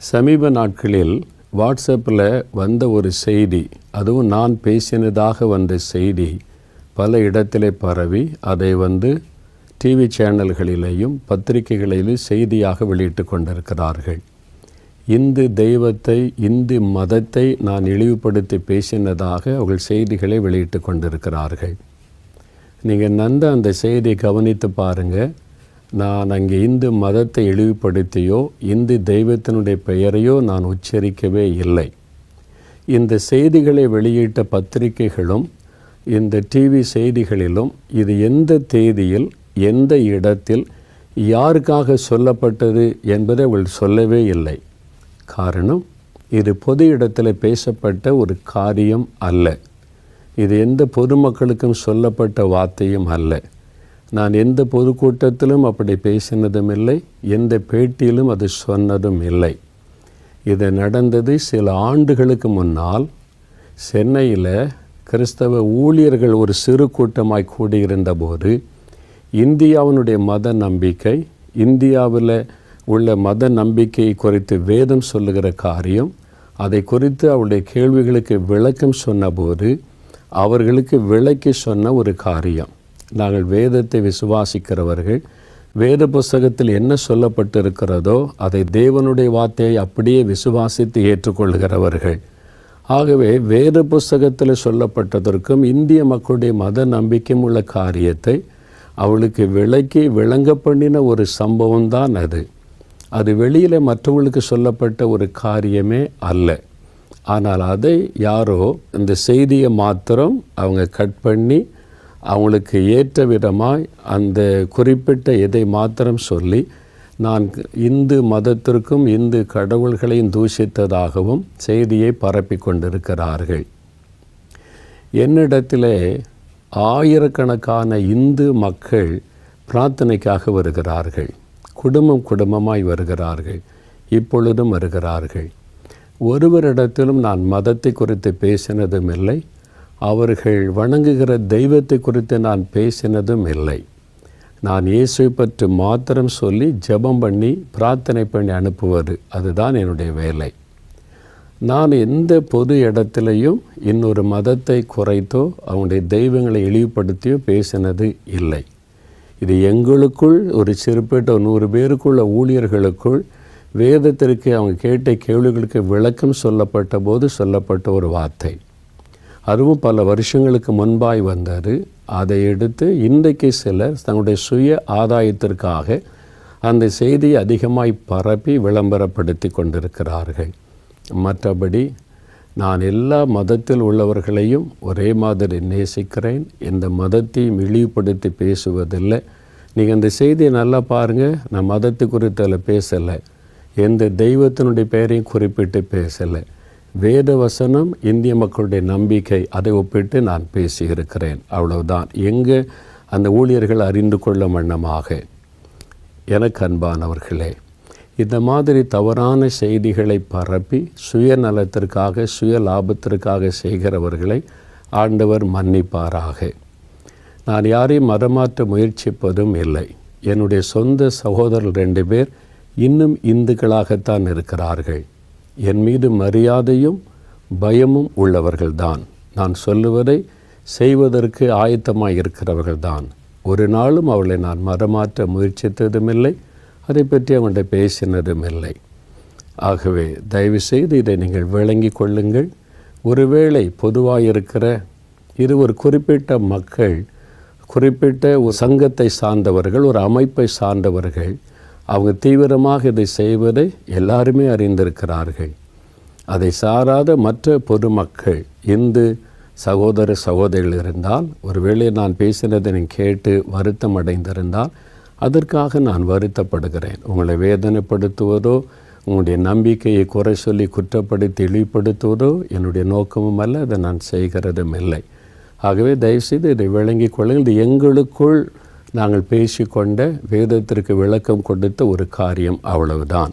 சமீப நாட்களில் வாட்ஸ்அப்பில் வந்த ஒரு செய்தி அதுவும் நான் பேசினதாக வந்த செய்தி பல இடத்திலே பரவி அதை வந்து டிவி சேனல்களிலேயும் பத்திரிகைகளிலும் செய்தியாக வெளியிட்டு கொண்டிருக்கிறார்கள். இந்து தெய்வத்தை இந்து மதத்தை நான் இழிவுபடுத்தி பேசினதாக அவர்கள் செய்திகளை வெளியிட்டு கொண்டிருக்கிறார்கள். நீங்கள் நந்த அந்த செய்தியை கவனித்து பாருங்கள் நான் அங்கே இந்து மதத்தை இழிவுபடுத்தியோ இந்து தெய்வத்தினுடைய பெயரையோ நான் உச்சரிக்கவே இல்லை. இந்த செய்திகளை வெளியிட்ட பத்திரிகைகளும் இந்த டிவி செய்திகளிலும் இது எந்த தேதியில் எந்த இடத்தில் யாருக்காக சொல்லப்பட்டது என்பதை அவள் சொல்லவே இல்லை. காரணம் இது பொது இடத்தில் பேசப்பட்ட ஒரு காரியம் அல்ல. இது எந்த பொதுமக்களுக்கும் சொல்லப்பட்ட வார்த்தையும் அல்ல. நான் எந்த பொதுக்கூட்டத்திலும் அப்படி பேசினதும் இல்லை எந்த பேட்டியிலும் அது சொன்னதும் இல்லை. இது நடந்தது சில ஆண்டுகளுக்கு முன்னால். சென்னையில் கிறிஸ்தவ ஊழியர்கள் ஒரு சிறு கூட்டமாய் கூடியிருந்தபோது இந்தியாவினுடைய மத நம்பிக்கை இந்தியாவில் உள்ள மத நம்பிக்கை குறித்து வேதம் சொல்லுகிற காரியம் அதை குறித்து அவருடைய கேள்விகளுக்கு விளக்கம் சொன்னபோது அவர்களுக்கு விளக்கி சொன்ன ஒரு காரியம். நாங்கள் வேதத்தை விசுவாசிக்கிறவர்கள் வேத புஸ்தகத்தில் என்ன சொல்லப்பட்டிருக்கிறதோ அதை தேவனுடைய வார்த்தையை அப்படியே விசுவாசித்து ஏற்றுக்கொள்கிறவர்கள். ஆகவே வேத புஸ்தகத்தில் சொல்லப்பட்டதற்கும் இந்திய மக்களுடைய மத நம்பிக்கையும் உள்ள காரியத்தை அவளுக்கு விளக்கி விளங்க பண்ணின ஒரு சம்பவம் தான் அது. அது வெளியில் மற்றவர்களுக்கு சொல்லப்பட்ட ஒரு காரியமே அல்ல. ஆனால் அதை யாரோ இந்த செய்தியை மாத்திரம் அவங்க கட் பண்ணி அவங்களுக்கு ஏற்ற விதமாய் அந்த குறிப்பிட்ட இதை மாத்திரம் சொல்லி நான் இந்து மதத்திற்கும் இந்து கடவுள்களையும் தூஷித்ததாகவும் செய்தியை பரப்பி கொண்டிருக்கிறார்கள். என்னிடத்திலே ஆயிரக்கணக்கான இந்து மக்கள் பிரார்த்தனைக்காக வருகிறார்கள். குடும்பம் குடும்பமாய் வருகிறார்கள். இப்பொழுதும் வருகிறார்கள். ஒருவரிடத்திலும் நான் மதத்தை குறித்து பேசினதும் இல்லை அவர்கள் வணங்குகிற தெய்வத்தை குறித்து நான் பேசினதும் இல்லை. நான் இயேசுவை பற்றி மாத்திரம் சொல்லி ஜெபம் பண்ணி பிரார்த்தனை பண்ணி அனுப்புவது அதுதான் என்னுடைய வேலை. நான் எந்த பொது இடத்துலையும் இன்னொரு மதத்தை குறைத்தோ அவங்களுடைய தெய்வங்களை இழிவுபடுத்தியோ பேசினது இல்லை. இது எங்களுக்குள் ஒரு சிறுபேட்ட நூறு பேருக்குள்ள ஊழியர்களுக்குள் வேதத்திற்கு அவங்க கேட்ட கேள்விகளுக்கு விளக்கம் சொல்லப்பட்ட போது சொல்லப்பட்ட ஒரு வார்த்தை. அதுவும் பல வருஷங்களுக்கு முன்பாய் வந்தார் அதை எடுத்து இன்றைக்கு சிலர் தங்களுடைய சுய ஆதாயத்திற்காக அந்த செய்தியை அதிகமாய் பரப்பி விளம்பரப்படுத்தி கொண்டிருக்கிறார்கள். மற்றபடி நான் எல்லா மதத்தில் உள்ளவர்களையும் ஒரே மாதிரி நேசிக்கிறேன். எந்த மதத்தையும் இழிவுபடுத்தி பேசுவதில்லை. நீங்கள் இந்த செய்தியை நல்லா பாருங்கள் நான் மதத்து குறித்து அதில் பேசலை. எந்த தெய்வத்தினுடைய பெயரையும் குறிப்பிட்டு பேசலை. வேத வசனம் இந்திய மக்களுடைய நம்பிக்கை அதை ஒப்பிட்டு நான் பேசியிருக்கிறேன். அவ்வளவுதான். எங்கே அந்த ஊழியர்கள் அறிந்து கொள்ளும் வண்ணமாக. எனக்கு அன்பானவர்களே இந்த மாதிரி தவறான செய்திகளை பரப்பி சுயநலத்திற்காக சுய லாபத்திற்காக செய்கிறவர்களை ஆண்டவர் மன்னிப்பாராக. நான் யாரையும் மதமாற்ற முயற்சிப்பதும் இல்லை. என்னுடைய சொந்த சகோதரர் ரெண்டு பேர் இன்னும் இந்துக்களாகத்தான் இருக்கிறார்கள். என் மீது மரியாதையும் பயமும் உள்ளவர்கள்தான். நான் சொல்லுவதை செய்வதற்கு ஆயத்தமாக இருக்கிறவர்கள்தான். ஒரு நாளும் அவளை நான் மரமாற்ற முயற்சித்ததும் இல்லை அதை பற்றி அவன்கிட்ட பேசினதும் இல்லை ஆகவே தயவுசெய்து இதை நீங்கள் விளங்கி கொள்ளுங்கள். ஒருவேளை பொதுவாக இருக்கிற இது ஒரு குறிப்பிட்ட மக்கள் குறிப்பிட்ட ஒரு சங்கத்தை சார்ந்தவர்கள் ஒரு அமைப்பை சார்ந்தவர்கள் அவங்க தீவிரமாக இதை செய்வதை எல்லாருமே அறிந்திருக்கிறார்கள். அதை சாராத மற்ற பொதுமக்கள் இந்து சகோதர சகோதரிகள் இருந்தால் ஒருவேளை நான் பேசினதை கேட்டு வருத்தம் அடைந்திருந்தால் அதற்காக நான் வருத்தப்படுகிறேன். உங்களை வேதனைப்படுத்துவதோ உங்களுடைய நம்பிக்கையை குறை சொல்லி குற்றப்படுத்தி இழிப்படுத்துவதோ என்னுடைய நோக்கமும் அல்ல அதை நான் செய்கிறதும் இல்லை. ஆகவே தயவுசெய்து இதை விளங்கிக் கொள்ளுங்கள். இது எங்களுக்குள் நாங்கள் பேசிக்கொண்ட வேதத்திற்கு விளக்கம் கொடுத்த ஒரு காரியம் அவ்வளவுதான்.